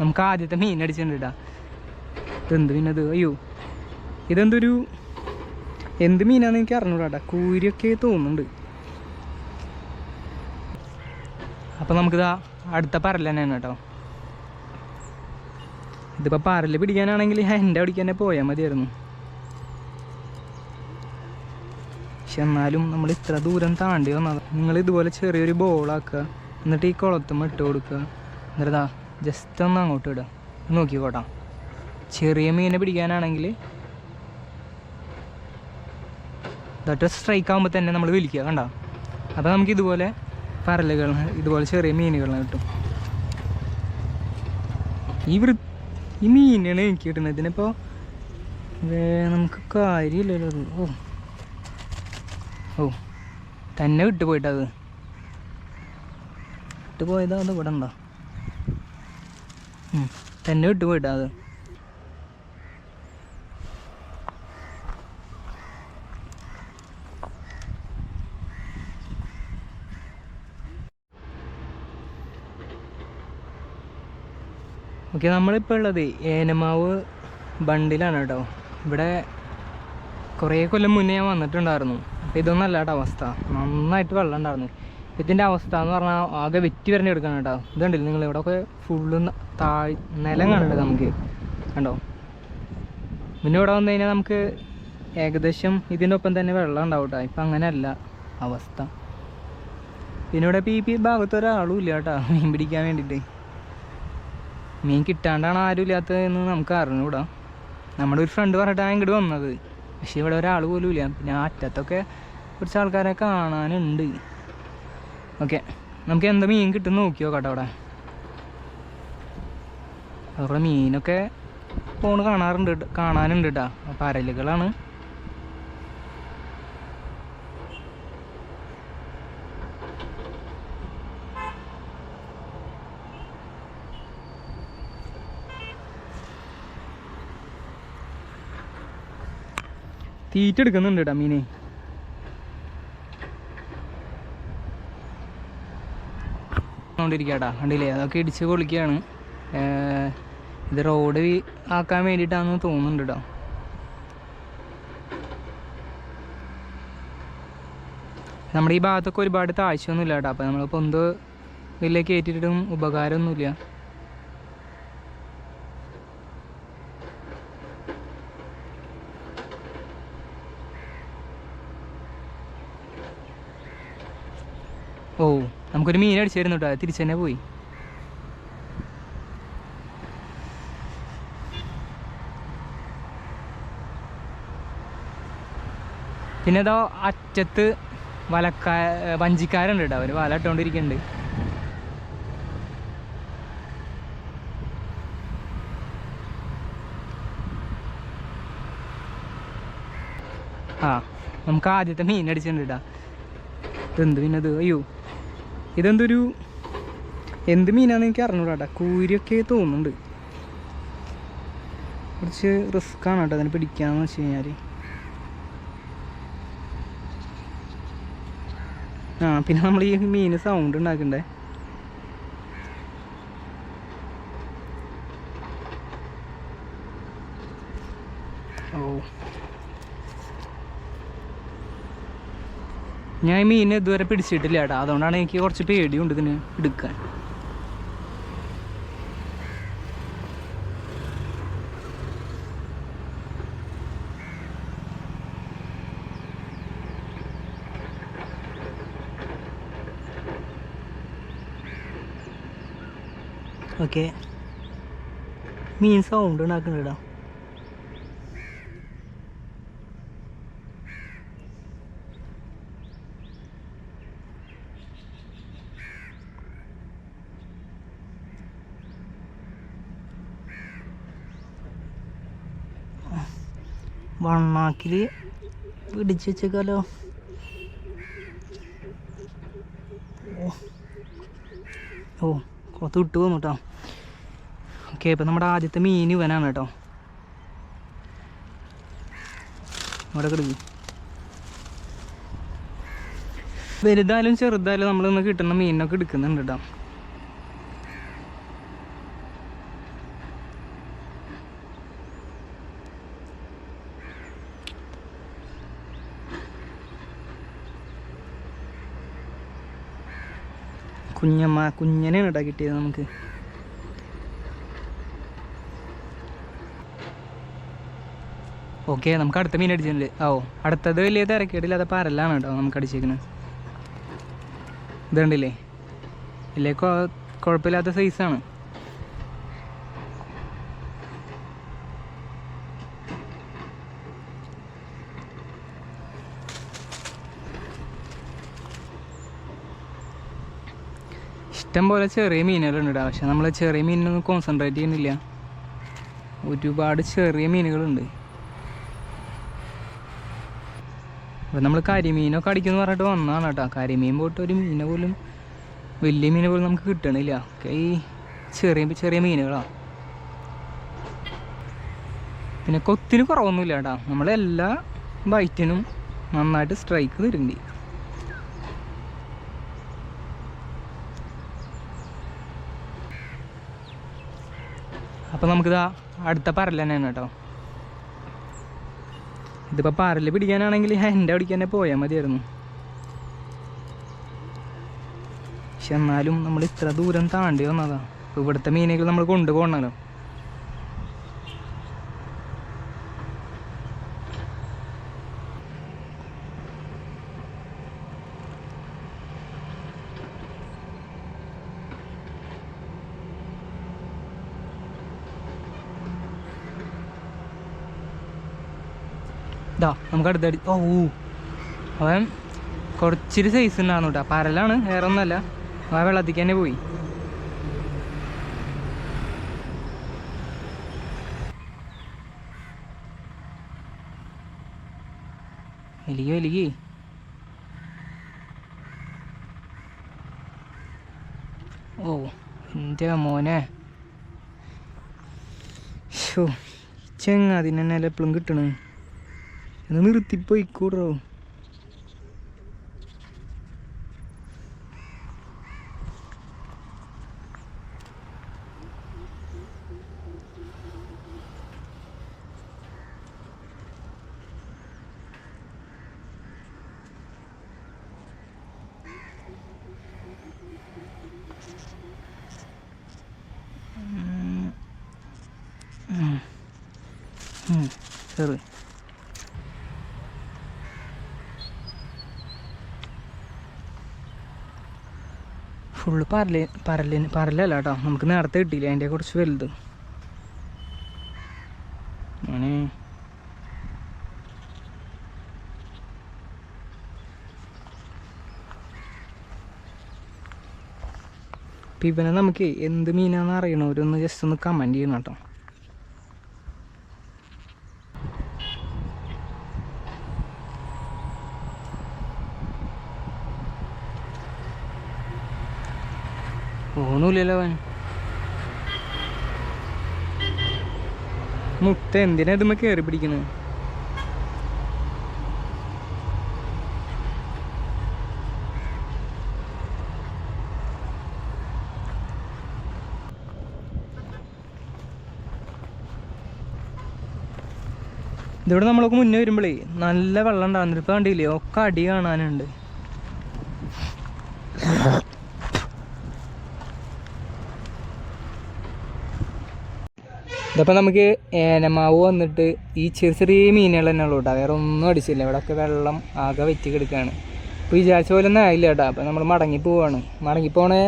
നമുക്ക് ആദ്യത്തെ മീൻ അടിച്ചിട്ടുണ്ട് കേട്ടാ ഇതെന്ത് മീനത് അയ്യോ. ഇതെന്തൊരു എന്ത് മീനാന്ന് എനിക്ക് അറിഞ്ഞൂടാ കൂരിയൊക്കെ തോന്നുന്നുണ്ട്. അപ്പം നമുക്കിതാ അടുത്ത പരൽ തന്നെയാണ് കേട്ടോ. ഇതിപ്പോൾ പരൽ പിടിക്കാനാണെങ്കിൽ എന്റെ അവിടേക്ക് തന്നെ പോയാൽ മതിയായിരുന്നു. പക്ഷെ എന്നാലും നമ്മൾ ഇത്ര ദൂരം താണ്ടി വന്നത്. നിങ്ങൾ ഇതുപോലെ ചെറിയൊരു ബോളാക്കുക എന്നിട്ട് ഈ കുളത്തും ഇട്ട് കൊടുക്കുക. എന്നിട്ടാ ജസ്റ്റ് ഒന്ന് അങ്ങോട്ട് ഇടുക നോക്കിക്കോട്ടാ. ചെറിയ മീനെ പിടിക്കാനാണെങ്കിൽ ഇതൊട്ട് സ്ട്രൈക്ക് ആകുമ്പോൾ തന്നെ നമ്മൾ വിളിക്കുക കണ്ട? അപ്പോൾ നമുക്ക് ഇതുപോലെ പരലുകൾ ഇതുപോലെ ചെറിയ മീനുകളെ കിട്ടും. ഈ വൃ ഈ മീനാണ് എനിക്ക് കിട്ടുന്നത്. ഇതിനിപ്പോൾ നമുക്ക് കാര്യമില്ലല്ലോ. ഓ. ഓ. തന്നെ വിട്ടു പോയിട്ടത് വിട്ടു പോയതാ അത് ഇവിടെ ഉണ്ടോ തന്നെ വിട്ടു പോയിട്ടാ അത്. ഓക്കെ നമ്മളിപ്പോൾ ഉള്ളത് ഏനമാവ് ബണ്ടിലാണ് കേട്ടോ. ഇവിടെ കുറേ കൊല്ലം മുന്നേ ഞാൻ വന്നിട്ടുണ്ടായിരുന്നു. അപ്പോൾ ഇതൊന്നല്ല കേട്ടോ അവസ്ഥ. നന്നായിട്ട് വെള്ളം ഉണ്ടായിരുന്നു. ഇതിന്റെ അവസ്ഥ എന്ന് പറഞ്ഞാൽ ആകെ വെറ്റി വരണ്ടി എടുക്കണം കേട്ടോ. ഇതുണ്ടല്ലോ നിങ്ങൾ ഇവിടെ ഒക്കെ ഫുള്ള് താഴ് നിലം കാണുന്നുണ്ട് നമുക്ക്. കണ്ടോ? പിന്നെ ഇവിടെ വന്നു കഴിഞ്ഞാൽ നമുക്ക് ഏകദേശം ഇതിന്റെ ഒപ്പം തന്നെ വെള്ളം ഉണ്ടാവും കേട്ടോ. ഇപ്പം അങ്ങനെയല്ല അവസ്ഥ. പിന്നെ ഇവിടെ ഇപ്പോൾ ഈ ഭാഗത്ത് ഒരാളും ഇല്ല കേട്ടോ. മീൻ പിടിക്കാൻ വേണ്ടിയിട്ട് മീൻ കിട്ടാണ്ടാണ് ആരും ഇല്ലാത്തതെന്ന് നമുക്ക് അറിഞ്ഞൂടാ നമ്മുടെ ഒരു ഫ്രണ്ട് പറഞ്ഞിട്ടാണ് ഇങ്ങോട്ട് വന്നത്. പക്ഷേ ഇവിടെ ഒരാൾ പോലും ഇല്ല. പിന്നെ അറ്റത്തൊക്കെ കുറച്ച് ആൾക്കാരെ കാണാനുണ്ട്. ഓക്കെ നമുക്ക് എന്താ മീൻ കിട്ടും നോക്കിയോ കേട്ടോ അവിടെ? അവരുടെ മീനൊക്കെ പോണ് കാണാറുണ്ട് കാണാനുണ്ട് കേട്ടോ പരലുകളാണ് തീറ്റ എടുക്കുന്നുണ്ട് കേട്ടോ മീനെ. കൊണ്ടിരിക്കട്ടാ കണ്ടില്ലേ? അതൊക്കെ ഇടിച്ച് പൊളിക്കുകയാണ്. ഇത് റോഡ് ആക്കാൻ വേണ്ടിയിട്ടാണെന്ന് തോന്നുന്നുണ്ട്? കേട്ടോ നമ്മുടെ ഈ ഭാഗത്തൊക്കെ ഒരുപാട് താഴ്ചയൊന്നുമില്ല കേട്ടോ അപ്പോൾ നമ്മൾ പൊന്ത് ഇതിലേക്ക് കയറ്റിയിട്ടും ഉപകാരമൊന്നുമില്ല. ഓ. നമുക്കൊരു മീൻ അടിച്ചായിരുന്നു കേട്ടോ തിരിച്ചു തന്നെ പോയി. പിന്നെ ഇതോ അറ്റത്ത് വലക്കാ വഞ്ചിക്കാരുണ്ട് കേട്ടോ അവർ വല ഇട്ടുകൊണ്ടിരിക്കുന്നുണ്ട് ആ നമുക്ക് ആദ്യത്തെ മീൻ അടിച്ചിട്ടുണ്ട് കേട്ടോ ഇതെന്ത് അത് അയ്യോ. ഇതെന്തൊരു എന്ത് മീനാണെന്ന് എനിക്ക് അറിഞ്ഞൂടാ കേട്ടോ കൂരിയൊക്കെ തോന്നുന്നുണ്ട്. കുറച്ച് റിസ്ക്കാണ് കേട്ടോ അതിനെ പിടിക്കാന്ന് വെച്ച് കഴിഞ്ഞാൽ ആ പിന്നെ നമ്മൾ ഈ മീൻ സൗണ്ട് ഉണ്ടാക്കണ്ടേ? ഓ. ഞാൻ ഈ മീനെ ഇതുവരെ പിടിച്ചിട്ടില്ല ചേട്ടാ അതുകൊണ്ടാണ് എനിക്ക് കുറച്ച് പേടിയുണ്ട് ഇതിന് എടുക്കാൻ. Okay mean sound ഉണ്ടാക്കുന്നുണ്ടോ? വണ്ണാക്കിൽ പിടിച്ച് വെച്ചേക്കാലോ. ഓ. കൊത്ത് വിട്ടു പോന്നു കേട്ടോ ഓക്കെ ഇപ്പം നമ്മുടെ ആദ്യത്തെ മീൻ ഇവനാണ് കേട്ടോ അവിടെ കിടക്കും വലുതായാലും ചെറുതായാലും നമ്മളിന്ന് കിട്ടുന്ന മീനൊക്കെ എടുക്കുന്നുണ്ട് കേട്ടോ കുഞ്ഞമ്മ കുഞ്ഞനെയാണ് കേട്ടോ കിട്ടിയത് നമുക്ക്. ഓക്കെ നമുക്ക് അടുത്ത മീൻ അടിച്ചിട്ടുണ്ട്. ഓ അടുത്തത് വലിയ തിരക്കേടില്ലാത്ത പരലാണ് കേട്ടോ നമുക്ക് അടിച്ചേക്കുന്നത് ഇതുണ്ടല്ലേ ഇല്ലേ കുഴപ്പമില്ലാത്ത സൈസാണ് ഇഷ്ടം പോലെ ചെറിയ മീനുകളുണ്ട് പക്ഷെ നമ്മൾ ചെറിയ മീനിനൊന്നും കോൺസെൻട്രേറ്റ് ചെയ്യുന്നില്ല. ഒരുപാട് ചെറിയ മീനുകളുണ്ട്. അപ്പം നമ്മൾ കരിമീനൊക്കെ അടിക്കുമെന്ന് പറഞ്ഞിട്ട് വന്നതാണ് കേട്ടോ കരിമീൻ പോയിട്ട് ഒരു മീനെ പോലും വലിയ മീനെ പോലും നമുക്ക് കിട്ടണില്ല. ഒക്കെ ഈ ചെറിയ ചെറിയ മീനുകളാണ് പിന്നെ കൊത്തിന് കുറവൊന്നുമില്ല കേട്ടോ നമ്മളെല്ലാ ബൈറ്റിനും നന്നായിട്ട് സ്ട്രൈക്ക് തരുന്നുണ്ട്. അപ്പം നമുക്കിതാ അടുത്ത പരൽ തന്നെയാണ് കേട്ടോ. ഇതിപ്പോൾ പരൽ പിടിക്കാനാണെങ്കിൽ എന്റെ പിടിക്കാൻ തന്നെ പോയാൽ മതിയായിരുന്നു. പക്ഷെ എന്നാലും നമ്മൾ ഇത്ര ദൂരം താണ്ടി വന്നതാണ് ഇവിടുത്തെ മീനുകൾ നമ്മൾ കൊണ്ടുപോകണമല്ലോ ഇതാ നമുക്ക് അടുത്ത അടി ഓ അവൻ കുറച്ചൊരു സൈസ് ഉണ്ടാകുന്നു കേട്ടോ. പരലാണ് വേറെ ഒന്നല്ല അവൻ വെള്ളത്തിക്ക് തന്നെ പോയി. എലിയോ എലിയേ. ഓ എന്റെ മോനെ. ഷോ ചെങ്ങാതിന് തന്നെ എപ്പോഴും കിട്ടണേ? No me tipo y curro. Mm. Mm. Mm. Full പരൽ പരലിന് പരലല്ല കേട്ടോ നമുക്ക് നേരത്തെ കിട്ടിയില്ല? അതിന്റെ കുറച്ച് വലുത്. അങ്ങനെ. ഇപ്പം ഇവനെ നമുക്ക് എന്ത് മീനാണെന്ന് അറിയണവരൊന്ന് ജസ്റ്റ് ഒന്ന് കമന്റ് ചെയ്യണം കേട്ടോ ഓണമില്ലല്ലോ അവൻ മുട്ട എന്തിനാ ഇതുമ്മ കയറി പിടിക്കുന്നത് ഇതിവിടെ നമ്മളൊക്കെ മുന്നേ വരുമ്പോഴേ നല്ല വെള്ളം ഉണ്ടാകുന്നുണ്ട്. ഇപ്പം കണ്ടില്ലേ ഒക്കെ അടി കാണാനുണ്ട്. ഇതപ്പോൾ നമുക്ക് ഏനമാവ് വന്നിട്ട് ഈ ചെറിയ ചെറിയ മീനുകൾ തന്നെ ഉള്ളൂ കേട്ടോ. വേറെ ഒന്നും അടിച്ചില്ല. ഇവിടെയൊക്കെ വെള്ളം ആകെ വെറ്റി കിടക്കുകയാണ് അപ്പോൾ വിചാരിച്ച പോലെ ഒന്നും ആയില്ല കേട്ടോ. അപ്പോൾ നമ്മൾ മടങ്ങി പോവാണ്. മടങ്ങി പോണേ